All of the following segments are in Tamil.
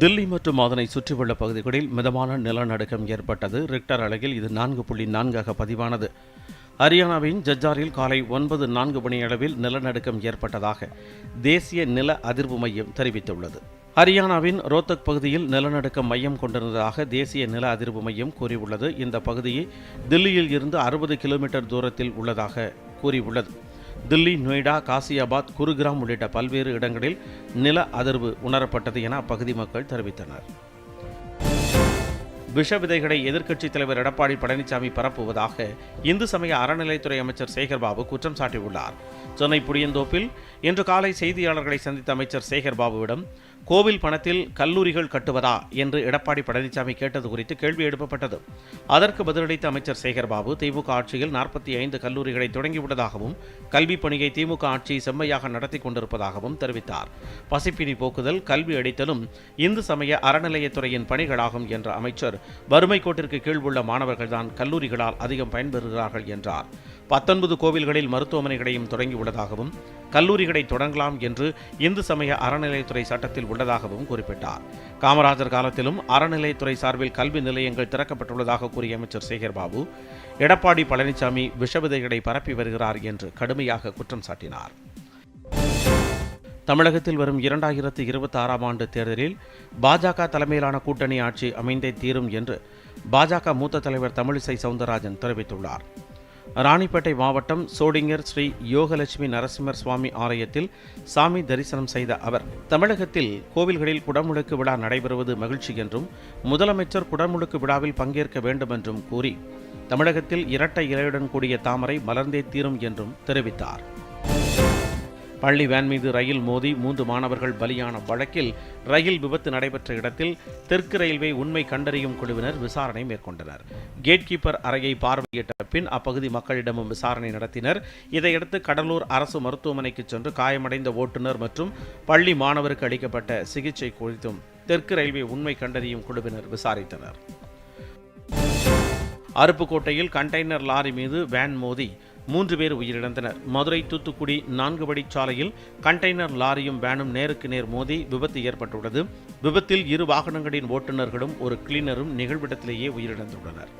தில்லி மற்றும் அதனை சுற்றியுள்ள பகுதிகளில் மிதமான நிலநடுக்கம் ஏற்பட்டது. ரிக்டர் அளவில் இது நான்கு புள்ளி நான்காக பதிவானது. ஹரியானாவின் ஜஜ்ஜாரில் காலை ஒன்பது நான்கு மணியளவில் நிலநடுக்கம் ஏற்பட்டதாக தேசிய நில அதிர்வு மையம் தெரிவித்துள்ளது. ஹரியானாவின் ரோத்தக் பகுதியில் நிலநடுக்கம் மையம் கொண்டிருந்ததாக தேசிய நில அதிர்வு மையம் கூறியுள்ளது. இந்த பகுதியை தில்லியில் இருந்து அறுபது கிலோமீட்டர் தூரத்தில் உள்ளதாக கூறியுள்ளது. தில்லி நொய்டா காசியாபாத் குருகிராம் உள்ளிட்ட பல்வேறு இடங்களில் நில அதிர்வு உணரப்பட்டது என அப்பகுதி மக்கள் தெரிவித்தனர். விஷ விதைகளை எதிர்க்கட்சித் தலைவர் எடப்பாடி பழனிசாமி பரப்புவதாக இந்து சமய அறநிலைத்துறை அமைச்சர் சேகர்பாபு குற்றம் சாட்டியுள்ளார். சென்னை புடியந்தோப்பில் இன்று காலை செய்தியாளர்களை சந்தித்த அமைச்சர் சேகர்பாபுவிடம் கோவில் பணத்தில் கல்லூரிகள் கட்டுவதா என்று எடப்பாடி பழனிசாமி கேட்டது குறித்து கேள்வி எழுப்பப்பட்டது. அதற்கு பதிலளித்த அமைச்சர் சேகர்பாபு திமுக ஆட்சியில் நாற்பத்தி ஐந்து கல்லூரிகளை தொடங்கிவிட்டதாகவும் கல்விப் பணியை திமுக ஆட்சி செம்மையாக நடத்தி கொண்டிருப்பதாகவும் தெரிவித்தார். பசிப்பினி போக்குதல் கல்வி அளித்தலும் இந்து சமய அறநிலையத்துறையின் பணிகளாகும் என்ற அமைச்சர் வறுமை கோட்டிற்கு கீழ் உள்ள மாணவர்கள்தான் கல்லூரிகளால் அதிகம் பயன்பெறுகிறார்கள் என்றார். பத்தொன்பது கோவில்களில் மருத்துவமனைகளையும் தொடங்கியுள்ளதாகவும் கல்லூரிகளை தொடங்கலாம் என்று இந்து சமய அறநிலையத்துறை சட்டத்தில் உள்ளதாகவும் குறிப்பிட்டார். காமராஜர் காலத்திலும் அறநிலையத்துறை சார்பில் கல்வி நிலையங்கள் திறக்கப்பட்டுள்ளதாக கூறிய அமைச்சர் சேகர்பாபு எடப்பாடி பழனிசாமி விஷவிதைகளை பரப்பி வருகிறார் என்று கடுமையாக குற்றம் சாட்டினார். தமிழகத்தில் வரும் இரண்டாயிரத்து இருபத்தி ஆறாம் ஆண்டு தேர்தலில் பாஜக தலைமையிலான கூட்டணி ஆட்சி அமைந்தே தீரும் என்று பாஜக மூத்த தலைவர் தமிழிசை சவுந்தரராஜன் தெரிவித்துள்ளார். ராணிப்பேட்டை மாவட்டம் சோடிங்கர் ஸ்ரீ யோகலட்சுமி நரசிம்மர் சுவாமி ஆலயத்தில் சாமி தரிசனம் செய்த அவர் தமிழகத்தில் கோவில்களில் குடமுழுக்கு விழா நடைபெறுவது மகிழ்ச்சி என்றும் முதலமைச்சர் குடமுழுக்கு விழாவில் பங்கேற்க வேண்டும் என்றும் கூறி தமிழகத்தில் இரட்டை இலையுடன் கூடிய தாமரை மலர்ந்தே தீரும் என்றும் தெரிவித்தார். பள்ளி வேன் மீது ரயில் மோதி மூன்று மாணவர்கள் பலியான வழக்கில் ரயில் விபத்து நடைபெற்ற இடத்தில் தெற்கு ரயில்வே உண்மை கண்டறியும் குழுவினர் விசாரணை மேற்கொண்டனர். கேட் கீப்பர் அறையை பார்வையிட்ட பின் அப்பகுதி மக்களிடமும் விசாரணை நடத்தினர். இதையடுத்து கடலூர் அரசு மருத்துவமனைக்கு சென்று காயமடைந்த ஓட்டுநர் மற்றும் பள்ளி மாணவருக்கு அளிக்கப்பட்ட சிகிச்சை குறித்தும் தெற்கு ரயில்வே உண்மை கண்டறியும் குழுவினர் விசாரித்தனர். அருப்புக்கோட்டையில் கண்டெய்னர் லாரி மீது வேன் மோதி மூன்று பேர் உயிரிழந்தனர். மதுரை தூத்துக்குடி நான்கு வழிச்சாலையில் கண்டெய்னர் லாரியும் வேனும் நேருக்கு நேர் மோதி விபத்து ஏற்பட்டுள்ளது. விபத்தில் இரு வாகனங்களின் ஓட்டுநர்களும் ஒரு கிளீனரும் நிகழ்விடத்திலேயே உயிரிழந்துள்ளனர்.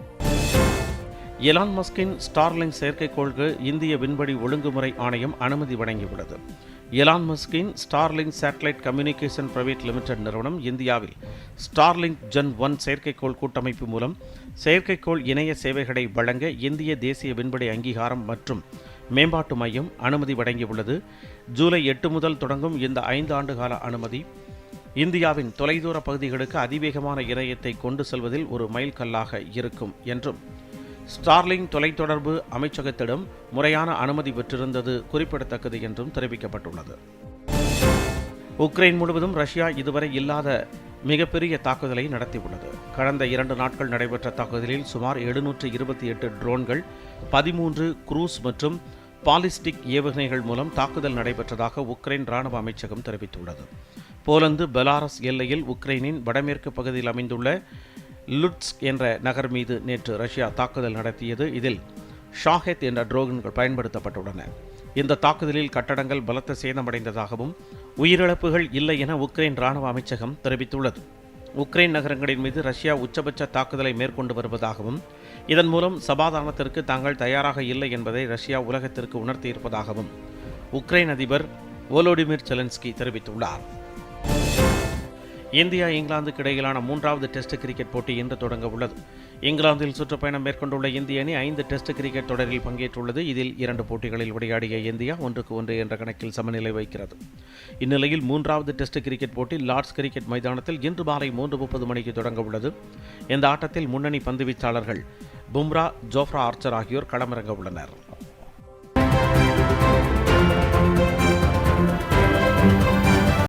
எலான் மஸ்கின் ஸ்டார்லிங் செயற்கைக்கோளுக்கு இந்திய விண்வெளி ஒழுங்குமுறை ஆணையம் அனுமதி வழங்கியுள்ளது. Elon மஸ்கின் Starlink satellite communication private limited நிறுவனம் இந்தியாவில் ஸ்டார்லிங் ஜென் ஒன் செயற்கைக்கோள் கூட்டமைப்பு மூலம் செயற்கைக்கோள் இணைய சேவைகளை வழங்க இந்திய தேசிய விண்வெளி அங்கீகாரம் மற்றும் மேம்பாட்டு மையம் அனுமதி வழங்கியுள்ளது. ஜூலை எட்டு முதல் தொடங்கும் இந்த ஐந்து ஆண்டு கால அனுமதி இந்தியாவின் தொலைதூர பகுதிகளுக்கு அதிவேகமான இணையத்தை கொண்டு செல்வதில் ஒரு மைல்கல்லாக இருக்கும் என்றும் ஸ்டார்லிங் தொலைத்தொடர்பு அமைச்சகத்திடம் முறையான அனுமதி பெற்றிருந்தது குறிப்பிடத்தக்கது என்றும் தெரிவிக்கப்பட்டுள்ளது. உக்ரைன் முழுவதும் ரஷ்யா இதுவரை இல்லாத மிகப்பெரிய தாக்குதலை நடத்தியுள்ளது. கடந்த இரண்டு நாட்கள் நடைபெற்ற தாக்குதலில் சுமார் எழுநூற்று இருபத்தி எட்டு ட்ரோன்கள் பதிமூன்று குரூஸ் மற்றும் பாலிஸ்டிக் ஏவுகணைகள் மூலம் தாக்குதல் நடைபெற்றதாக உக்ரைன் ராணுவ அமைச்சகம் தெரிவித்துள்ளது. போலந்து பெலாரஸ் எல்லையில் உக்ரைனின் வடமேற்கு பகுதியில் அமைந்துள்ள லுட்ஸ்க் என்ற நகர் மீது நேற்று ரஷ்யா தாக்குதல் நடத்தியது. இதில் ஷாஹெத் என்ற ட்ரோகன்கள் பயன்படுத்தப்பட்டுள்ளன. இந்த தாக்குதலில் கட்டடங்கள் பலத்த சேதமடைந்ததாகவும் உயிரிழப்புகள் இல்லை என உக்ரைன் ராணுவ அமைச்சகம் தெரிவித்துள்ளது. உக்ரைன் நகரங்களின் மீது ரஷ்யா உச்சபட்ச தாக்குதலை மேற்கொண்டு வருவதாகவும் இதன் மூலம் சமாதானத்திற்கு தாங்கள் தயாராக இல்லை என்பதை ரஷ்யா உலகத்திற்கு உணர்த்தியிருப்பதாகவும் உக்ரைன் அதிபர் ஓலோடிமிர் செலன்ஸ்கி தெரிவித்துள்ளார். இந்தியா இங்கிலாந்துக்கு இடையிலான மூன்றாவது டெஸ்ட் கிரிக்கெட் போட்டி இன்று தொடங்க உள்ளது. இங்கிலாந்தில் சுற்றுப்பயணம் மேற்கொண்டுள்ள இந்திய அணி ஐந்து டெஸ்ட் கிரிக்கெட் தொடரில் பங்கேற்றுள்ளது. இதில் இரண்டு போட்டிகளில் விளையாடிய இந்தியா ஒன்றுக்கு ஒன்று என்ற கணக்கில் சமநிலை வைக்கிறது. இந்நிலையில் மூன்றாவது டெஸ்ட் கிரிக்கெட் போட்டி லார்ட்ஸ் கிரிக்கெட் மைதானத்தில் இன்று மாலை மூன்று முப்பது மணிக்கு தொடங்க உள்ளது. இந்த ஆட்டத்தில் முன்னணி பந்துவீச்சாளர்கள் பும்ரா ஜோஃப்ரா ஆர்ச்சர் ஆகியோர் களமிறங்க உள்ளனர்.